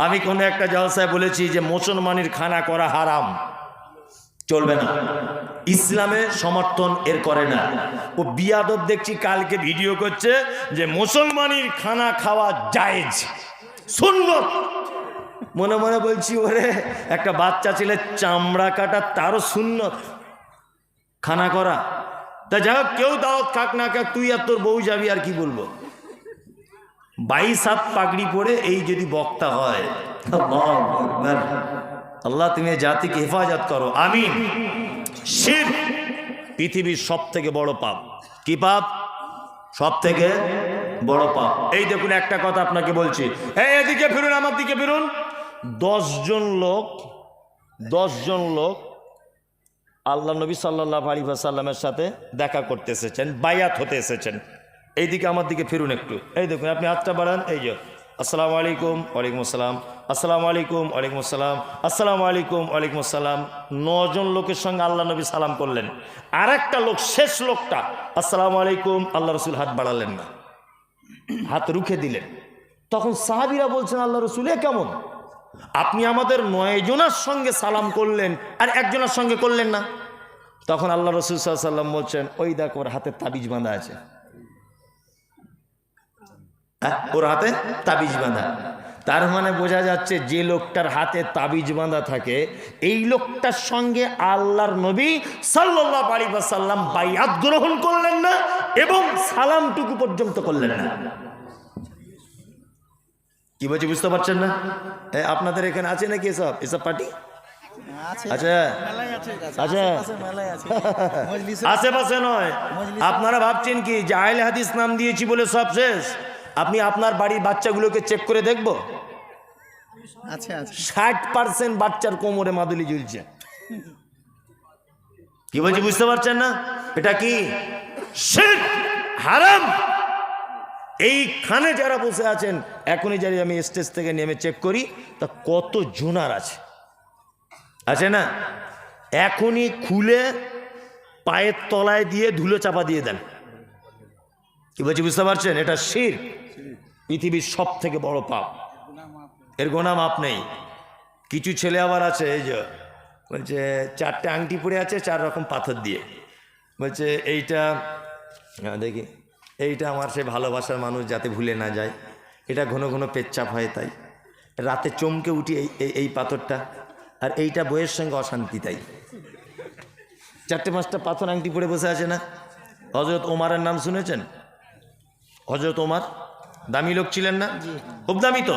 আমি কোনো একটা জলসায় বলেছি যে মুসলমানের খানা করা হারাম। চলবে না। ইসলামে সমর্থন এর করে না। ও বিয়াদব দেখছি কালকে ভিডিও করছে যে মুসলমানের খানা খাওয়া জায়েজ। সুন্নত। মনে মনে বলছি, ওরে, একটা বাচ্চা ছেলে চামড়া কাটা, তারও সুন্নত। খানা করা। তা যাই হোক, কেউ দাওয়াত খাক না খাক তুই আর তোর বউ যাবি আর কি বলব? বাইশ হাত পাগড়ি পরে এই যদি বক্তা হয়, আল্লাহ তুমি জাতিকে হেফাজত করো আমি শির পৃথিবীর সব থেকে বড় পাপ। কি পাপ? সব থেকে বড় পাপ। এই দেখুন, একটা কথা আপনাকে বলছি। এই এদিকে ফিরুন, আমার দিকে ফিরুন। দশজন লোক দশজন লোক আল্লাহ নবী সাল্লাহ আলী সাল্লামের সাথে দেখা করতে এসেছেন, বায়াত হতে এসেছেন। এইদিকে আমার দিকে ফিরুন একটু। এই দেখুন, আপনি হাতটা বাড়ান, এই যে, আসসালামু আলাইকুম, ওয়ালাইকুম আসসালাম, আসসালামু আলাইকুম, ওয়ালাইকুম আসসালাম, আসসালামু আলাইকুম, ওয়ালাইকুম আসসালাম। নজন লোকের সঙ্গে আল্লাহ নবী সালাম করলেন। আর একটা লোক, শেষ লোকটা, আসসালামু আলাইকুম, আল্লাহ রসুল হাত বাড়ালেন না। হাত রুখে দিলেন। তখন সাহাবিরা বলছেন, আল্লাহ রসুল, এ কেমন? আপনি আমাদের নয় জনের সঙ্গে সালাম করলেন, আর একজনের সঙ্গে করলেন না। তখন আল্লাহ রসুল সাল্লাম বলছেন, ওই দেখ, ওর হাতে তাবিজ বাঁধা আছে। হ্যাঁ, ওর হাতে তাবিজ বাঁধা। তার মানে বোঝা যাচ্ছে যে লোকটার হাতে তাবিজ বাঁধা থাকে এই লোকটার সঙ্গে আল্লাহর নবী সাল্লাহ আলী সাল্লাম বাইয়াত গ্রহণ করলেন না এবং সালামটুকু পর্যন্ত করলেন না। কি বলছি বুঝতে পারছেন না? আপনাদের এখানে আছে নাকি এসব? এসব পার্টি? আচ্ছা। আচ্ছা। আশেপাশে নয়। আপনারা ভাবছেন কি যে আইল হাদিস নাম দিয়েছি বলে সব শেষ? আপনি আপনার বাড়ির বাচ্চাগুলোকে চেক করে দেখব? আচ্ছা আচ্ছা। ষাট পার্সেন্ট বাচ্চার কোমরে মাদুলি ঝুলছে। কি বলছি বুঝতে পারছেন না? এটা কি? শিরক, হারাম! এইখানে যারা বসে আছেন এখনই যারা আমি স্টেজ থেকে নেমে চেক করি তা কত জোনার আছে? আছে না? এখনই খুলে পায়ের তলায় দিয়ে ধুলো চাপা দিয়ে দেন। কি বলছি বুঝতে পারছেন? এটা শির। পৃথিবীর সব থেকে বড় পাপ। এর গোনা মাপ নেই। কিছু ছেলে আবার আছে, এই যে, বলছে, চারটে আংটি পড়ে আছে, চার রকম পাথর দিয়ে। বলছে, এইটা দেখি, এইটা আমার সে ভালোবাসার মানুষ যাতে ভুলে না যায়। এটা ঘন ঘন পেচ্ছাপ হয় তাই। রাতে চমকে উঠি এই, এই- পাথরটা। আর এইটা বইয়ের সঙ্গে অশান্তি তাই। চারটে পাঁচটা পাথর আংটি পরে বসে আছে না? হজরত ওমারের নাম শুনেছেন? হজরত ওমার? দামি লোক ছিলেন না? খুব দামি তো।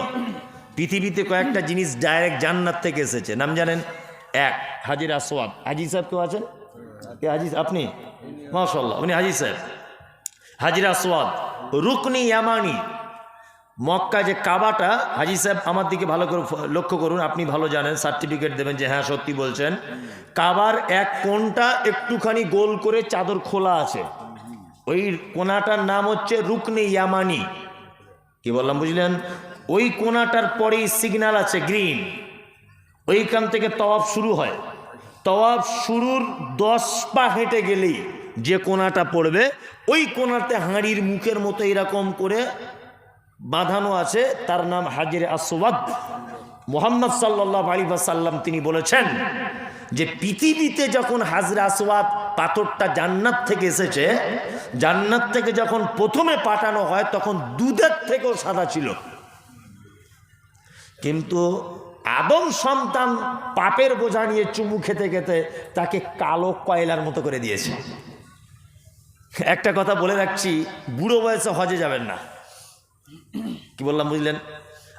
পৃথিবীতে কয়েকটা জিনিস ডাইরেক্ট জান্নাত থেকে এসেছে। নাম জানেন? এক হাজির আসওয়াদ। হাজি সাহেব কেউ আছেন? কে হাজি আপনি? মাশাল্লাহ উনি হাজি সাহেব। হাজির আসওয়াদ রুকনি ইয়ামানি। মক্কা যে কাবাটা হাজি সাহেব আমার দিকে ভালো করে লক্ষ্য করুন আপনি ভালো জানেন সার্টিফিকেট দেবেন যে হ্যাঁ সত্যি বলছেন। কাবার এক কোণটা একটুখানি গোল করে চাদর খোলা আছে। ওই কোনাটার নাম হচ্ছে রুকনে ইয়ামানি। কি বললাম, বুঝলেন? ওই কোনাটার পরেই সিগন্যাল আছে গ্রিন ওইখান থেকে তওয়াফ শুরু হয়। তওয়াফ শুরুর দশ পা হেঁটে গেলেই যে কোনাটা পড়বে, ওই কোনাতে হাঁড়ির মুখের মতো এরকম করে বাঁধানো আছে। তার নাম হাজির আসওয়াদ মোহাম্মদ সাল্লাহ আলী সাল্লাম তিনি বলেছেন যে পৃথিবীতে যখন হাজরা আসওয়াদ পাথরটা জান্নাত থেকে এসেছে জান্নাত থেকে যখন প্রথমে পাঠানো হয়, তখন দুধের থেকেও সাদা ছিল। কিন্তু আদম সন্তান পাপের বোঝা নিয়ে চুমু খেতে খেতে তাকে কালো কয়লার মতো করে দিয়েছে। একটা কথা বলে রাখছি, বুড়ো বয়সে হজে যাবেন না। কি বললাম, বুঝলেন?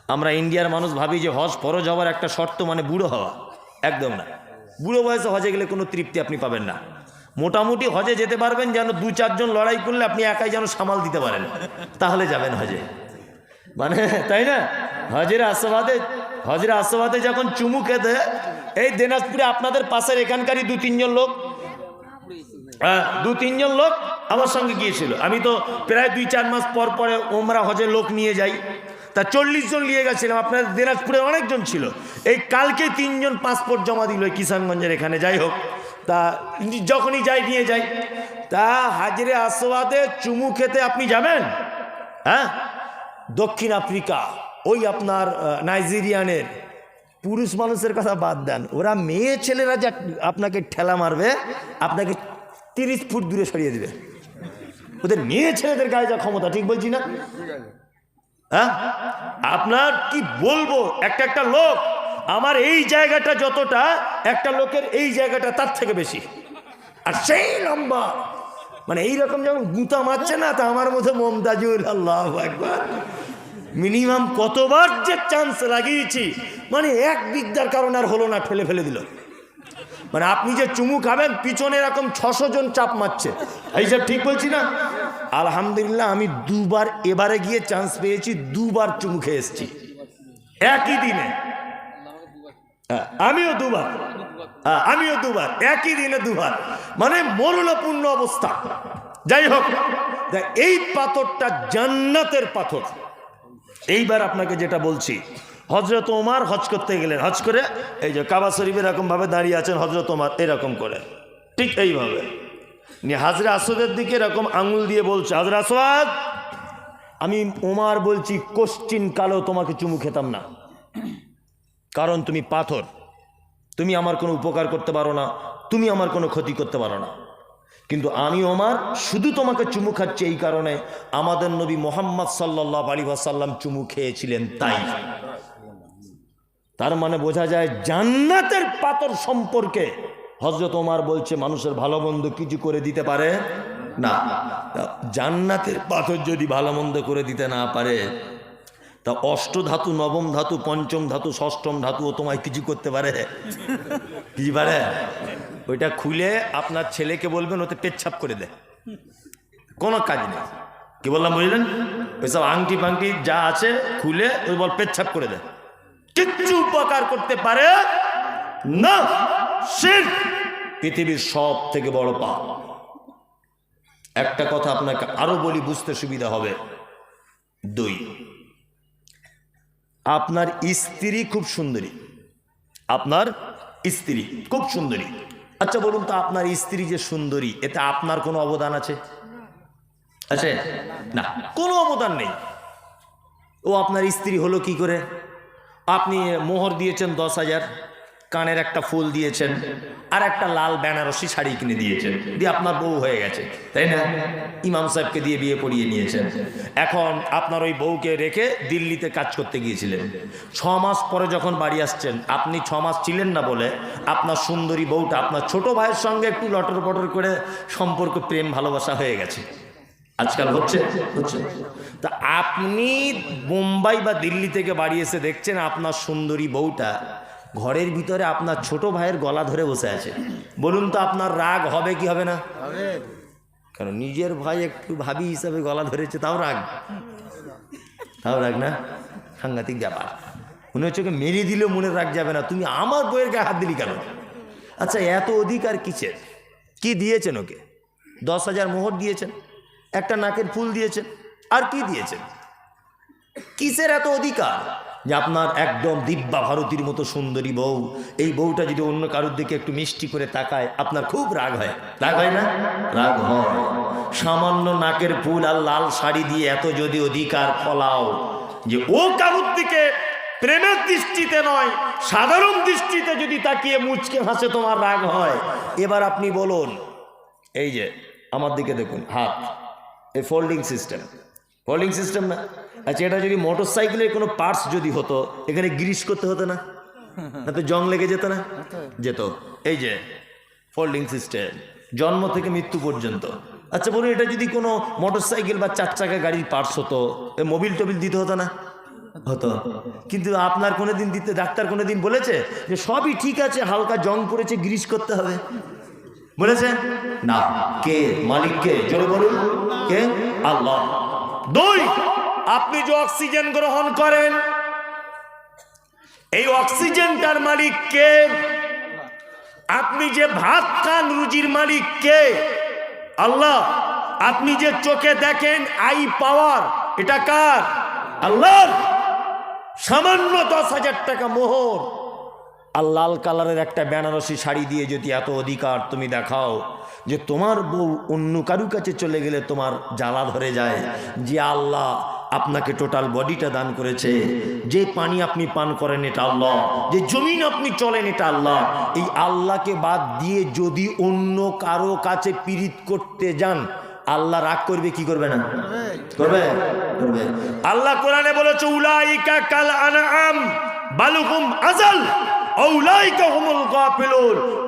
আমরা ইন্ডিয়ার মানুষ ভাবি যে হজ ফরজ হওয়ার একটা শর্ত মানে বুড়ো হওয়া। একদম না। বুড়ো বয়সে হজে গেলে কোনো তৃপ্তি আপনি পাবেন না। মোটামুটি হজে যেতে পারবেন যেন দু চারজন লড়াই করলে আপনি একাই যেন সামাল দিতে পারেন। তাহলে যাবেন হজে। মানে তাই না? হজের আশাবাদে হজের আশাবাদে যখন চুমু খেতে এই দিনাজপুরে আপনাদের পাশের এখানকারই দু তিনজন লোক হ্যাঁ, দু তিনজন লোক আমার সঙ্গে গিয়েছিল। আমি তো প্রায় দুই চার মাস পর পরে ওমরা হজে লোক নিয়ে যাই। তা চল্লিশ জন নিয়ে গেছিলাম আপনার দিনাজপুরে অনেকজন ছিল। এই কালকে তিনজন পাসপোর্ট জমা দিল কিষানগঞ্জের এখানে যাই হোক। তা যখনই যাই, নিয়ে যাই। তা হাজিরে আসবাদে চুমু খেতে আপনি যাবেন? হ্যাঁ? দক্ষিণ আফ্রিকা, ওই আপনার নাইজেরিয়ানের। পুরুষ মানুষের কথা বাদ দেন। ওরা মেয়ে ছেলেরা যা আপনাকে ঠেলা মারবে, আপনাকে তিরিশ ফুট দূরে সরিয়ে দেবে। ওদের মেয়ে ছেলেদের গায়ে যা ক্ষমতা, ঠিক বলছি না? হ্যাঁ? আপনার কি বলব? একটা একটা লোক আমার এই জায়গাটা যতটা, একটা লোকের এই জায়গাটা তার থেকে বেশি। আর সেই লম্বা। মানে এইরকম যখন গুঁতা মারছে না, তা আমার মধ্যে মমতাজুল, আল্লাহ একবার মিনিমাম কতবার যে চান্স লাগিয়েছি মানে এক বিদ্যার কারণে আর হলো না ফেলে ফেলে দিল। মানে আপনি যে চুমু খাবেন, পিছনে এরকম ছশো জন চাপ মারছে। এইসব ঠিক বলছি না? আলহামদুলিল্লাহ, আমি দুবার এবারে গিয়ে চান্স পেয়েছি, দুবার চুমু খেয়ে এসেছি। একই দিনে। হ্যাঁ, আমিও দুবার। হ্যাঁ, আমিও দুবার একই দিনে দুবার। মানে মরণপূর্ণ অবস্থা। যাই হোক এই পাথরটা জান্নাতের পাথর। এইবার আপনাকে যেটা বলছি হজরত ওমার হজ করতে গেলেন। হজ করে এই যে কাবা শরীফ এরকম ভাবে দাঁড়িয়ে আছেন হজরত ওমার এরকম করে। ঠিক এইভাবে। নিয়ে হাজরা আসদের দিকে এরকম আঙুল দিয়ে বলছে হাজরা আসওয়াদ আমি ওমার বলছি কোশ্চিন কালো তোমাকে চুমু খেতাম না। কারণ তুমি পাথর। তুমি আমার কোনো উপকার করতে পারো না, তুমি আমার কোনো ক্ষতি করতে পারো না। কিন্তু আমি, ওমার, শুধু তোমাকে চুমু খাচ্ছি এই কারণে আমাদের নবী মোহাম্মদ সাল্লাহ আলী সাল্লাম চুমু খেয়েছিলেন তাই। তার মানে বোঝা যায় জান্নাতের পাথর সম্পর্কে হজরত ওমার বলছে, মানুষের ভালো মন্দ কিছু করে দিতে পারে না। জান্নাতের পাথর যদি ভালো মন্দ করে দিতে না পারে তা অষ্ট ধাতু, নবম ধাতু, পঞ্চম ধাতু, ষষ্ঠম ধাতু ও তোমায় কিছু করতে পারে? কিছু পারে? ওইটা খুলে আপনার ছেলেকে বলবেন, ওতে পেচ্ছাপ করে দে কোনো কাজ নেই। কি বললাম, বুঝলেন? ওইসব আংটি ফাংটি যা আছে, খুলে ওই বল পেচ্ছাপ করে দে কিচ্ছু উপকার করতে পারে না। পৃথিবীর সব থেকে বড় পাপ। একটা কথা আপনাকে আরও বলি, বুঝতে সুবিধা হবে। দুই আপনার স্ত্রী খুব সুন্দরী। আপনার স্ত্রী খুব সুন্দরী। আচ্ছা বলুন তো, আপনার স্ত্রী যে সুন্দরী, এতে আপনার কোনো অবদান আছে? আছে? না। কোনো অবদান নেই। ও আপনার স্ত্রী হলো কি করে? আপনি মোহর দিয়েছেন দশ হাজার। কানের একটা ফুল দিয়েছেন, আর একটা লাল বেনারসি শাড়ি কিনে দিয়েছেন, দিয়ে আপনার বউ হয়ে গেছে, তাই না? ইমাম সাহেবকে দিয়ে বিয়ে পড়িয়ে নিয়েছেন। এখন আপনার ওই বউকে রেখে দিল্লিতে কাজ করতে গিয়েছিলেন। ছ মাস পরে যখন বাড়ি আসছেন, আপনি ছ মাস ছিলেন না বলে আপনার সুন্দরী বউটা আপনার ছোট ভাইয়ের সঙ্গে একটু লটর পটর করে সম্পর্ক, প্রেম, ভালোবাসা হয়ে গেছে। আজকাল হচ্ছে হচ্ছে। তা আপনি মুম্বাই বা দিল্লি থেকে বাড়ি এসে দেখছেন আপনার সুন্দরী বউটা ঘরের ভিতরে আপনার ছোট ভাইয়ের গলা ধরে বসে আছে। বলুন তো আপনার রাগ হবে কি হবে না? কারণ নিজের ভাই একটু ভাবি হিসাবে গলা ধরেছে তাও রাগ? তাও রাগ না? সাংঘাতিক ব্যাপার। মনে হচ্ছে ওকে মেরে দিলেও মনে রাগ যাবে না। তুমি আমার বইয়ের গায়ে হাত দিলি কেন? আচ্ছা এত অধিকার কিসের? কি দিয়েছেন ওকে? দশ হাজার মোহর দিয়েছেন একটা নাকের ফুল দিয়েছেন আর কি দিয়েছেন? কিসের এত অধিকার? যে আপনার একদম দিব্যা ভারতীর মতো সুন্দরী বউ, এই বউটা যদি অন্য কারোর দিকে একটু মিষ্টি করে তাকায়, আপনার খুব রাগ হয়। রাগ হয় না? রাগ হয়। সামান্য নাকের ফুল আর লাল শাড়ি দিয়ে এত যদি অধিকার ফলাও যে ও কারোর দিকে প্রেমের দৃষ্টিতে নয়, সাধারণ দৃষ্টিতে যদি তাকিয়ে মুচকে হাসে, তোমার রাগ হয়। এবার আপনি বলুন, এই যে, আমার দিকে দেখুন, হাত, এই ফোল্ডিং সিস্টেম ফোল্ডিং সিস্টেম না। আচ্ছা এটা যদি মোটর সাইকেলের কোনো পার্টস যদি হতো, এখানে গ্রিস করতে হতো না? না তো জং লেগে যেত না? যেত। এই যে ফোল্ডিং সিস্টেম জন্ম থেকে মৃত্যু পর্যন্ত। আচ্ছা বলুন, এটা যদি কোনো মোটর সাইকেল বা চার চাকা গাড়ির পার্টস হতো মোবিল টোবিল দিতে হতো না? হতো। কিন্তু আপনার কোনো দিন দিতে, ডাক্তার কোনো দিন বলেছে যে সবই ঠিক আছে, হালকা জং পড়েছে গ্রিস করতে হবে? বলেছে? না। কে? মালিক কে জোরে বলুন। কে? আল্লাহ। দুই, আপনি যে অক্সিজেন গ্রহণ করেন, এই অক্সিজেনটার মালিক কে? আপনি যে ভাত খান, রুজির মালিক কে? আল্লাহ, আপনি যে চোখে দেখেন, আই পাওয়ার, এটা কার? আল্লাহ সামান্য দশ হাজার টাকা মোহর। আর লাল কালারের একটা বেনারসি শাড়ি দিয়ে যদি এত অধিকার তুমি দেখাও যে তোমার বউ অন্য কারু কাছে চলে গেলে তোমার জ্বালা ধরে যায়, যে আল্লাহ আপনাকে টোটাল বডিটা দান করেছে, যে পানি আপনি পান করেন এটা আল্লাহ, যে জমিন আপনি চলেন এটা আল্লাহ। এই আল্লাহকে বাদ দিয়ে যদি অন্য কারও কাছে পীড়িত করতে যান, আল্লাহ রাগ করবে, কি করবে না? করবে? করবে। আল্লাহ কোরআনে বলেছে, উলাইকা কাল আনআম বালুহুম আজাল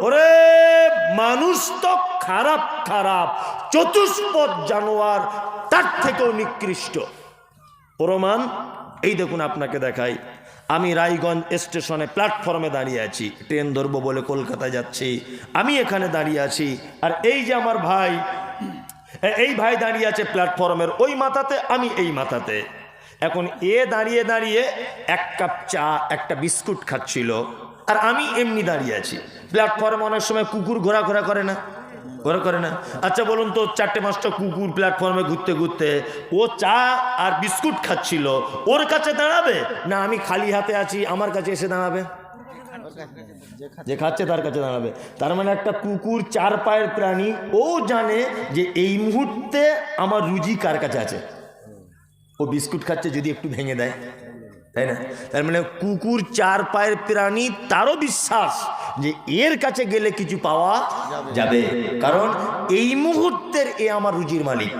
ওরে, মানুষ তো খারাপ খারাপ। চতুষ্পদ জানোয়ার, তার থেকেও নিকৃষ্ট। প্রমাণ, এই দেখুন আপনাকে দেখাই। আমি রায়গঞ্জ স্টেশনে প্ল্যাটফর্মে দাঁড়িয়ে আছি। ট্রেন ধরবো বলে কলকাতা যাচ্ছি। আমি এখানে দাঁড়িয়ে আছি। আর এই যে আমার ভাই, এই ভাই দাঁড়িয়ে আছে প্ল্যাটফর্মের, ওই মাথাতে, আমি এই মাথাতে। এখন এ দাঁড়িয়ে দাঁড়িয়ে এক কাপ চা, একটা বিস্কুট খাচ্ছিল। আর আমি এমনি দাঁড়িয়ে আছি। প্ল্যাটফর্মে অনেক সময় কুকুর ঘোরাঘোরা করে না। ঘোরা করে না। আচ্ছা বলুন তো, চারটে পাঁচটা কুকুর প্ল্যাটফর্মে ঘুরতে ঘুরতে ও চা আর বিস্কুট খাচ্ছিল। ওর কাছে দাঁড়াবে? না, আমি খালি হাতে আছি, আমার কাছে এসে দাঁড়াবে। যে খাচ্ছে তার কাছে দাঁড়াবে। তার মানে একটা কুকুর চার পায়ের প্রাণী, ও জানে যে এই মুহূর্তে আমার রুজি কার কাছে আছে? ও বিস্কুট খাচ্ছে, যদি একটু ভেঙে দেয়। তাই না? তার মানে কুকুর চার পায়ের প্রাণী, তারও বিশ্বাস যে এর কাছে গেলে কিছু পাওয়া যাবে। কারণ এই মুহূর্তের এ আমার রুজির মালিক।